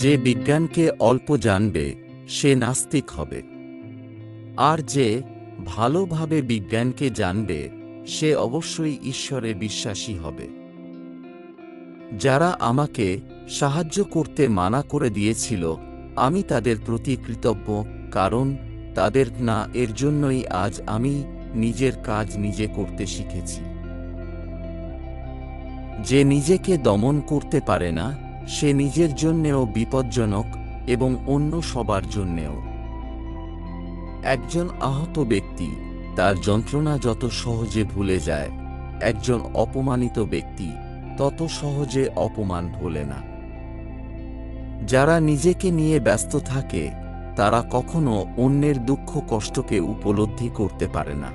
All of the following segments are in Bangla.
যে বিজ্ঞানকে অল্প জানবে, সে নাস্তিক হবে। আর যে ভালোভাবে বিজ্ঞানকে জানবে, সে অবশ্যই ঈশ্বরে বিশ্বাসী হবে। যারা আমাকে সাহায্য করতে মানা করে দিয়েছিল, আমি তাদের প্রতি কৃতজ্ঞ, কারণ তাদের না এর জন্যই আজ আমি নিজের কাজ নিজে করতে শিখেছি। যে নিজেকে দমন করতে পারে না সে নিজের জন্যেও বিপজ্জনক এবং অন্য সবার জন্যেও। একজন আহত ব্যক্তি তার যন্ত্রণা যত সহজে ভুলে যায়, একজন অপমানিত ব্যক্তি তত সহজে অপমান ভোলে না। যারা নিজেকে নিয়ে ব্যস্ত থাকে, তারা কখনো অন্যের দুঃখ কষ্টকে উপলব্ধি করতে পারে না।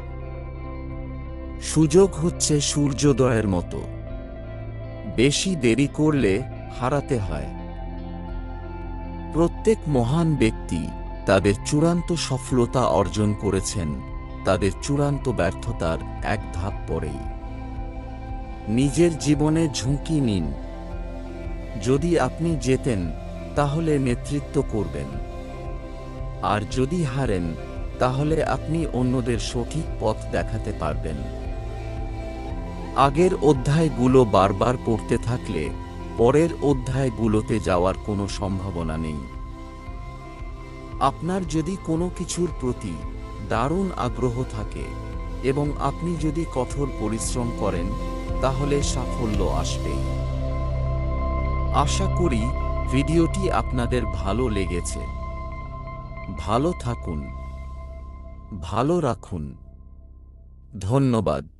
সুযোগ হচ্ছে সূর্যোদয়ের মতো। বেশি দেরি করলে হারাতে হয়। প্রত্যেক মহান ব্যক্তি তাদের চূড়ান্ত সফলতা অর্জন করেছেন, তাদের চূড়ান্ত ব্যর্থতার এক ধাপ পরেই। নিজের জীবনে ঝুঁকি নিন। যদি আপনি জেতেন, তাহলে নেতৃত্ব করবেন। আর যদি হারেন, তাহলে আপনি অন্যদের সঠিক পথ দেখাতে পারবেন। আগের অধ্যায়গুলো বারবার পড়তে থাকলে পরের অধ্যায়গুলোতে যাওয়ার কোনো সম্ভাবনা নেই। আপনার যদি কোনো কিছুর প্রতি দারুণ আগ্রহ থাকে এবং আপনি যদি কঠোর পরিশ্রম করেন, তাহলে সাফল্য আসবেই আশা করি ভিডিওটি আপনাদের ভালো লেগেছে। ভালো থাকুন। ভালো রাখুন। ধন্যবাদ।